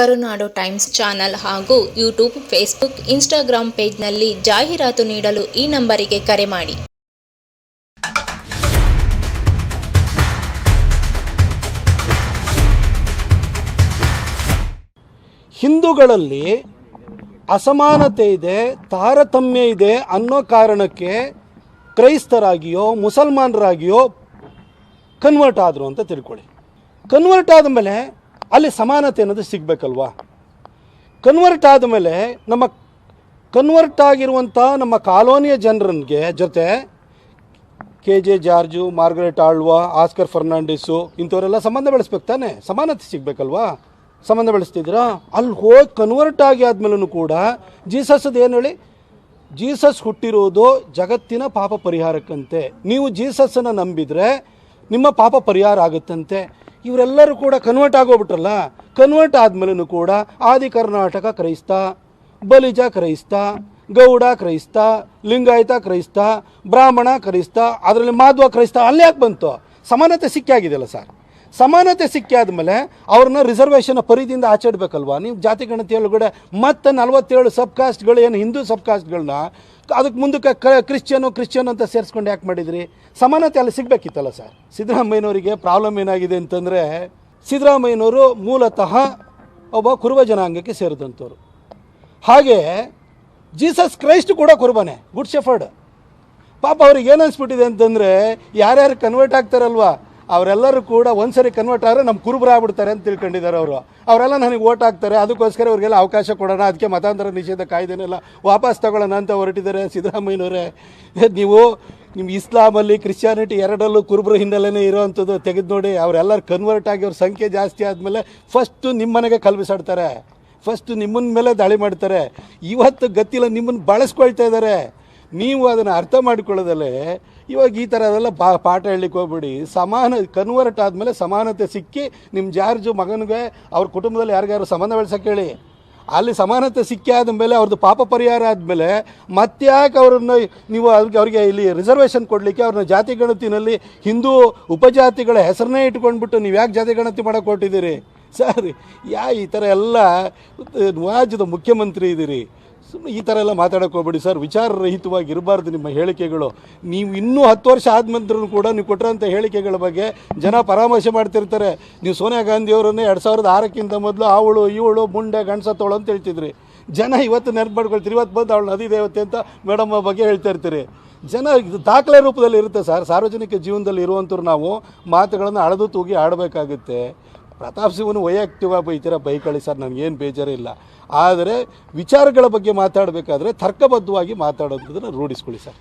ಕರುನಾಡು Times channel ಹಾಗೂ YouTube, Facebook Instagram ಪೇಜ್ನಲ್ಲಿ ಜಾಹೀರಾತು ನೀಡಲು ಈ ನಂಬರಿಗೆ ಕರೆ ಮಾಡಿ. ಹಿಂದೂಗಳಲ್ಲಿ ಅಸಮಾನತೆ ಇದೆ, ತಾರತಮ್ಯ ಇದೆ ಅನ್ನೋ ಕಾರಣಕ್ಕೆ ಕ್ರೈಸ್ತರಾಗಿಯೋ, ಮುಸಲ್ಮಾನರಾಗಿಯೋ ಕನ್ವರ್ಟ್ ಆದರು ಅಂತ ತಿಳ್ಕೊಳ್ಳಿ. ಕನ್ವರ್ಟ್ ಆದಮೇಲೆ ಅಲ್ಲಿ ಸಮಾನತೆ ಅನ್ನೋದು ಸಿಗಬೇಕಲ್ವಾ? ಕನ್ವರ್ಟ್ ಆದಮೇಲೆ ನಮ್ಮ ಕನ್ವರ್ಟ್ ಆಗಿರುವಂಥ ನಮ್ಮ ಕಾಲೋನಿಯ ಜನರಿಗೆ ಜೊತೆ K J George, Margaret Alva, Oscar Fernandes ಇಂಥವರೆಲ್ಲ ಸಂಬಂಧ ಬೆಳೆಸ್ಬೇಕು ತಾನೆ? ಸಮಾನತೆ ಸಿಗಬೇಕಲ್ವಾ? ಸಂಬಂಧ ಬೆಳೆಸ್ತಿದ್ದೀರಾ? ಅಲ್ಲಿ ಹೋಗಿ ಕನ್ವರ್ಟ್ ಆಗಿ ಆದ್ಮೇಲೂ ಕೂಡ ಜೀಸಸ್ದು ಏನು ಹೇಳಿ? ಜೀಸಸ್ ಹುಟ್ಟಿರೋದು ಜಗತ್ತಿನ ಪಾಪ ಪರಿಹಾರಕ್ಕಂತೆ. ನೀವು ಜೀಸಸ್ಸನ್ನು ನಂಬಿದರೆ ನಿಮ್ಮ ಪಾಪ ಪರಿಹಾರ ಆಗುತ್ತಂತೆ. ಇವರೆಲ್ಲರೂ ಕೂಡ ಕನ್ವರ್ಟ್ ಆಗೋಗ್ಬಿಟ್ರಲ್ಲ? ಕನ್ವರ್ಟ್ ಆದಮೇಲೂ ಕೂಡ ಆದಿ ಕರ್ನಾಟಕ ಕ್ರೈಸ್ತ, ಬಲಿಜ ಕ್ರೈಸ್ತ, ಗೌಡ ಕ್ರೈಸ್ತ, ಲಿಂಗಾಯತ ಕ್ರೈಸ್ತ, ಬ್ರಾಹ್ಮಣ ಕ್ರೈಸ್ತ, ಅದರಲ್ಲಿ ಮಾಧ್ವ ಕ್ರೈಸ್ತ ಅಲ್ಲೇ ಯಾಕೆ ಬಂತು? ಸಮಾನತೆ ಸಿಕ್ಕಾಗಿದೆಯಲ್ಲ ಸರ್. ಸಮಾನತೆ ಸಿಕ್ಕಿ ಆದಮೇಲೆ ಅವ್ರನ್ನ ರಿಸರ್ವೇಷನ್ ಪರಿಧಿಯಿಂದ ಆಚರಿಸ್ಬೇಕಲ್ವಾ ನೀವು ಜಾತಿ ಗಣತಿ ಒಳಗಡೆ ಮತ್ತೆ ನಲವತ್ತೇಳು ಸಬ್ ಕಾಸ್ಟ್ಗಳು ಏನು ಹಿಂದೂ ಸಬ್ ಕಾಸ್ಟ್ಗಳನ್ನ ಅದಕ್ಕೆ ಮುಂದಕ್ಕೆ ಕ ಕ್ರಿಶ್ಚಿಯನು, ಕ್ರಿಶ್ಚಿಯನ್ ಅಂತ ಸೇರಿಸ್ಕೊಂಡು ಯಾಕೆ ಮಾಡಿದ್ರಿ? ಸಮಾನತೆ ಅಲ್ಲಿ ಸಿಗಬೇಕಿತ್ತಲ್ಲ ಸರ್. ಸಿದ್ದರಾಮಯ್ಯನವರಿಗೆ ಪ್ರಾಬ್ಲಮ್ ಏನಾಗಿದೆ ಅಂತಂದರೆ, ಸಿದ್ದರಾಮಯ್ಯನವರು ಮೂಲತಃ ಒಬ್ಬ ಕುರುಬ ಜನಾಂಗಕ್ಕೆ ಸೇರಿದಂಥವ್ರು. ಹಾಗೆ ಜೀಸಸ್ ಕ್ರೈಸ್ಟ್ ಕೂಡ ಕುರುಬನೆ, ಗುಡ್ ಶೆಫರ್ಡ್ ಪಾಪ ಅವ್ರಿಗೆ ಏನು ಅನ್ಸ್ಬಿಟ್ಟಿದೆ ಅಂತಂದರೆ, ಯಾರ್ಯಾರು ಕನ್ವರ್ಟ್ ಆಗ್ತಾರಲ್ವಾ? ಅವರೆಲ್ಲರೂ ಕೂಡ ಒಂದ್ಸರಿ ಕನ್ವರ್ಟ್ ಆದರೆ ನಮ್ಮ ಕುರುಬರು ಆಗ್ಬಿಡ್ತಾರೆ ಅಂತ ತಿಳ್ಕೊಂಡಿದ್ದಾರೆ ಅವರು. ಅವರೆಲ್ಲ ನನಗೆ ಓಟ್ ಹಾಕ್ತಾರೆ, ಅದಕ್ಕೋಸ್ಕರ ಅವರಿಗೆಲ್ಲ ಅವಕಾಶ ಕೊಡೋಣ, ಅದಕ್ಕೆ ಮತಾಂತರ ನಿಷೇಧ ಕಾಯ್ದೆನೆಲ್ಲ ವಾಪಸ್ ತಗೊಳ್ಳೋಣ ಅಂತ ಹೊರಟಿದ್ದಾರೆ ಸಿದ್ದರಾಮಯ್ಯನವರೇ. ನೀವು ನಿಮ್ಮ ಇಸ್ಲಾಮಲ್ಲಿ ಕ್ರಿಶ್ಚಿಯಾನಿಟಿ ಎರಡಲ್ಲೂ ಕುರುಬರು ಹಿನ್ನೆಲೆನೇ ಇರೋವಂಥದ್ದು ತೆಗೆದು ನೋಡಿ, ಅವರೆಲ್ಲರೂ ಕನ್ವರ್ಟ್ ಆಗಿ ಅವ್ರ ಸಂಖ್ಯೆ ಜಾಸ್ತಿ ಆದಮೇಲೆ ಫಸ್ಟು ನಿಮ್ಮ ಮನೆಗೆ ಕಲ್ಬಿಸಾಡ್ತಾರೆ. ಫಸ್ಟು ನಿಮ್ಮನ್ನ ಮೇಲೆ ದಾಳಿ ಮಾಡ್ತಾರೆ. ಇವತ್ತು ಗತಿಲ್ಲ ನಿಮ್ಮನ್ನು ಬಳಸ್ಕೊಳ್ತಾ ಇದ್ದಾರೆ. ನೀವು ಅದನ್ನು ಅರ್ಥ ಮಾಡ್ಕೊಳ್ಳೋದಲ್ಲೇ ಇವಾಗ ಈ ಥರ ಅದೆಲ್ಲ ಪಾ, ಪಾಠ ಹೇಳಲಿಕ್ಕೆ ಹೋಗ್ಬಿಡಿ. ಸಮಾನ, ಕನ್ವರ್ಟ್ ಆದಮೇಲೆ ಸಮಾನತೆ ಸಿಕ್ಕಿ ನಿಮ್ಮ ಜಾರ್ಜು ಮಗನಿಗೆ ಅವ್ರ ಕುಟುಂಬದಲ್ಲಿ ಯಾರಿಗಾರು ಸಂಬಂಧ ಬೆಳೆಸೋಕೆ ಹೇಳಿ. ಅಲ್ಲಿ ಸಮಾನತೆ ಸಿಕ್ಕಿ ಆದಮೇಲೆ ಅವ್ರದ್ದು ಪಾಪ ಪರಿಹಾರ ಆದಮೇಲೆ ಮತ್ತ್ಯಾಕೆ ಅವ್ರನ್ನ ನೀವು ಅವ್ರಿಗೆ, ಅವರಿಗೆ ಇಲ್ಲಿ ರಿಸರ್ವೇಷನ್ ಕೊಡಲಿಕ್ಕೆ ಅವ್ರನ್ನ ಜಾತಿ ಗಣತಿನಲ್ಲಿ ಹಿಂದೂ ಉಪಜಾತಿಗಳ ಹೆಸರನ್ನೇ ಇಟ್ಕೊಂಡ್ಬಿಟ್ಟು ನೀವು ಯಾಕೆ ಜಾತಿ ಗಣತಿ ಮಾಡೋಕೆ ಕೊಟ್ಟಿದ್ದೀರಿ ಸರ್, ಯಾ ಈ ಥರ ಎಲ್ಲ ರಾಜ್ಯದ ಮುಖ್ಯಮಂತ್ರಿ ಇದ್ದೀರಿ ಸುಮ್ಮನೆ ಈ ಥರ ಎಲ್ಲ ಮಾತಾಡೋಕೆ ಹೋಗ್ಬೇಡಿ ಸರ್. ವಿಚಾರರಹಿತವಾಗಿ ಇರಬಾರ್ದು ನಿಮ್ಮ ಹೇಳಿಕೆಗಳು. ನೀವು ಇನ್ನೂ ಹತ್ತು ವರ್ಷ ಆದ್ಮಂತ್ರೂ ಕೂಡ ನೀವು ಕೊಟ್ಟಿರೋಂಥ ಹೇಳಿಕೆಗಳ ಬಗ್ಗೆ ಜನ ಪರಾಮರ್ಶೆ ಮಾಡ್ತಿರ್ತಾರೆ. ನೀವು ಸೋನಿಯಾ ಗಾಂಧಿಯವರನ್ನೇ ಎರಡು ಸಾವಿರದ ಆರಕ್ಕಿಂತ ಮೊದಲು ಅವಳು ಇವಳು ಮುಂಡೆ ಗಂಡಸತ್ತೋಳು ಅಂತ ಹೇಳ್ತಿದ್ರಿ. ಜನ ಇವತ್ತು ನೆನಪು ಮಾಡ್ಕೊಳ್ತೀರಿ ಇವತ್ತು ಬಂದು ಅವಳು ನದಿ ದೇವತೆ ಅಂತ ಮೇಡಮ್ ಬಗ್ಗೆ ಹೇಳ್ತಾ ಇರ್ತೀರಿ. ಜನ ಇದು ದಾಖಲೆ ರೂಪದಲ್ಲಿ ಇರುತ್ತೆ ಸರ್. ಸಾರ್ವಜನಿಕ ಜೀವನದಲ್ಲಿ ಇರುವಂಥವ್ರು ನಾವು ಮಾತುಗಳನ್ನು ಅಳೆದು ತೂಗಿ ಆಡಬೇಕಾಗುತ್ತೆ. ಪ್ರತಾಪ್ ಸಿಂಹನು ವೈಯಕ್ತಿಕವಾಗಿ ಬೈತೀರ ಬೈಕಳಿ ಸರ್ ನನಗೇನು ಬೇಜಾರಿಲ್ಲ. ಆದರೆ ವಿಚಾರಗಳ ಬಗ್ಗೆ ಮಾತಾಡಬೇಕಾದ್ರೆ ತರ್ಕಬದ್ಧವಾಗಿ ಮಾತಾಡೋದನ್ನು ರೂಢಿಸ್ಕೊಳ್ಳಿ ಸರ್.